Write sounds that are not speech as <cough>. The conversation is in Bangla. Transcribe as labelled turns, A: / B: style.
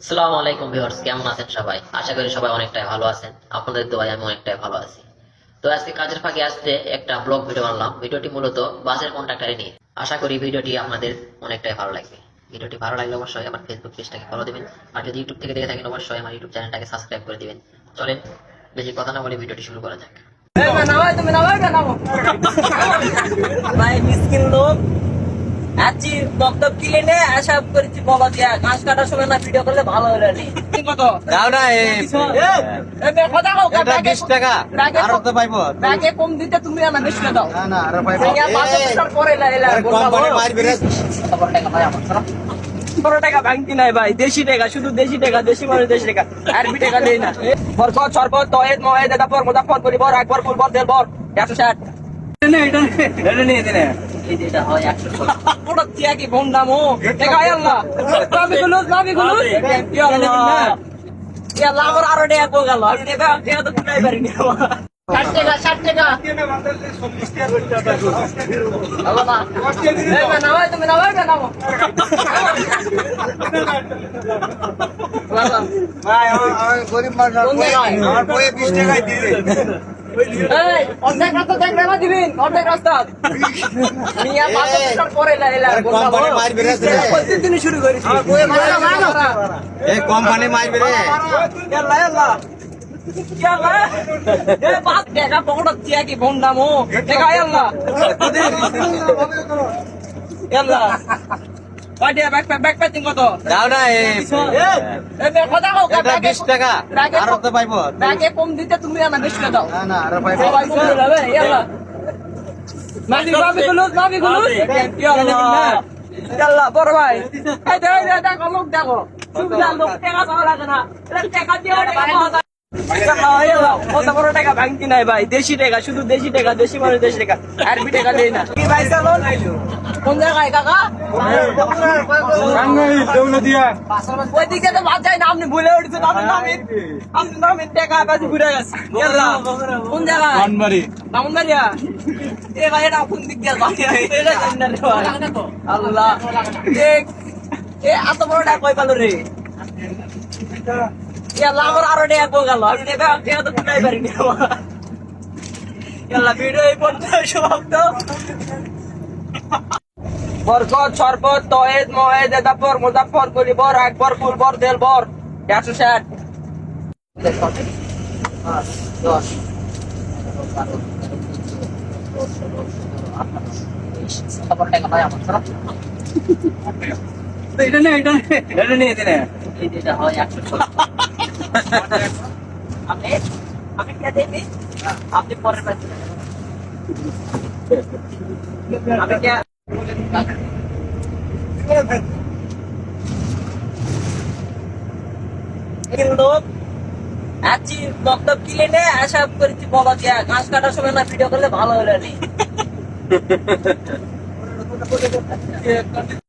A: আসসালামু আলাইকুম ভিউয়ার্স কেমন আছেন সবাই? আশা করি সবাই অনেকটাই ভালো আছেন। আপনাদের দোয়ায় আমি অনেকটাই ভালো আছি। তো আজকে কাজের ফাঁকে আসতে একটা ব্লগ ভিডিও বানালাম ভিডিওটি মূলত বাসের কন্ট্রাক্টারে নিয়ে। আশা করি ভিডিওটি আপনাদের অনেকটাই ভালো লাগবে। ভিডিওটি ভালো লাগলে অবশ্যই আমার ফেসবুক পেজটাকে ফলো দিবেন। আর যদি ইউটিউব থেকে দেখে থাকেন অবশ্যই আমার ইউটিউব চ্যানেলটাকে সাবস্ক্রাইব করে দিবেন। চলেন বেশি কথা না বলে ভিডিওটি শুরু করা যাক। <laughs>
B: ভাই মিসকিন লোক। আছি দপদপ কিনে নে আশা করেছি বলা দিয়া ঘাস কাটার সময় না ভিডিও করলে ভালো হলো নি। কত
C: দাও না এই
B: এ কথা কও
C: এটা বিশ টাকা
B: ব্যাগে
C: আরও তো পাইবো।
B: ব্যাগে কম দিতে তুমি আমার বেশি দাও।
C: না না আরও পাইবো।
B: এই পরে
C: কোম্পানি মারবি রে
B: পনেরো টাকা ভাঙতি নাই ভাই দেশি টাকা শুধু দেশি টাকা দেশি মানুষ দেশি টাকা। আরবি টাকা দেই না। বরকত সরবত তয়েদ মহেদ দাপর মুজাফর পরিবর একবার ফুলবর দেলবর একশো ষাট।
C: এটা
A: এই যে এটা হয় একশো
B: পুরো তিয়াকি বোন আল্লাহ। নাবি গুলুস ইয়া আল্লাহ। আমার আরও কো গেল। আমি টাকা টাকা তো কুটাই পারিনি। ষাট টাকা ষাট টাকা। আল্লাহ না এই মা নামাই তুমি নামাই নামো আল্লাহ
C: ভাই আমি গরিব মানুষ আমার বইয়ে বিশ টাকায় দিয়ে
B: অর্ধেক রাস্তা দেখ না দিবেন অর্ধেক রাস্তা। মিয়া পাঁচ পরে এলা
C: কোম্পানি মারবে রে।
B: প্রতিদিন শুরু করেছি
C: এই কোম্পানি মারবি রে
B: ইয়াল্লা ইয়াল্লা ইয়াল্লা এ বাপ টাকা পকড়ত দিয়া কি বোন দামো টাকা ইয়াল্লা ইয়াল্লা কয়টা ব্যাক ব্যাক প্যাকিং কত
C: দাও না
B: এ কথা কও
C: এটা বিশ টাকা আরও তো পাইবো
B: ব্যাগে কম দিতে তুমি আমার বেশি দাও।
C: না না আরও পাইবো।
B: ইয়াল্লা নাবি নাবি গুলুস নাবি গুলুস ইয়াল্লা বড় ভাই। এই দে দেখো লোক দেখো। সুবিধা লোক টাকা পাওয়া লাগে না। টাকা দিয়ে টাকা কত বড় টাকা ভাঙতি নাই ভাই দেশি টাকা শুধু দেশি টাকা দেশি মানুষ দেশি টাকা আরবি টাকা দেই না। কি ভাই চালন কোন জায়গায় কাকা? ওই দিকে তো বাদ যায় না আপনি ভুলে উঠছেন আপনি নামেন আপনি নামেন টাকা কাছে ঘুরে গেছে। কোন জায়গায়?
C: বাড়ি
B: বামুনবাড়িয়া? এ ভাই এটা কোন দিক আল্লাহ। এ এত বড় টাকা কই পালো রে? কো গেল। আমি টাকা টাকা তো কুটাই পারিনি ইয়াল্লা ভিডিও পর্যন্ত সমাপ্ত। বরকত শরবত তয়েদ মহেদ দাপর মুজাফর গলিবর একবর ফুলবর দেলবর একশো ষাট।
A: দশ
C: এটা নিয়ে এটা এটা দিনে
A: এই যে এটা হয় একশো
B: আপনি আপনি কে দেবি?
A: আপনি
B: আছি দপ্তর কিনে নে, আশা করেছি বলা দিয়া ঘাস কাটার সময় না ভিডিও করলে ভালো হলো নি।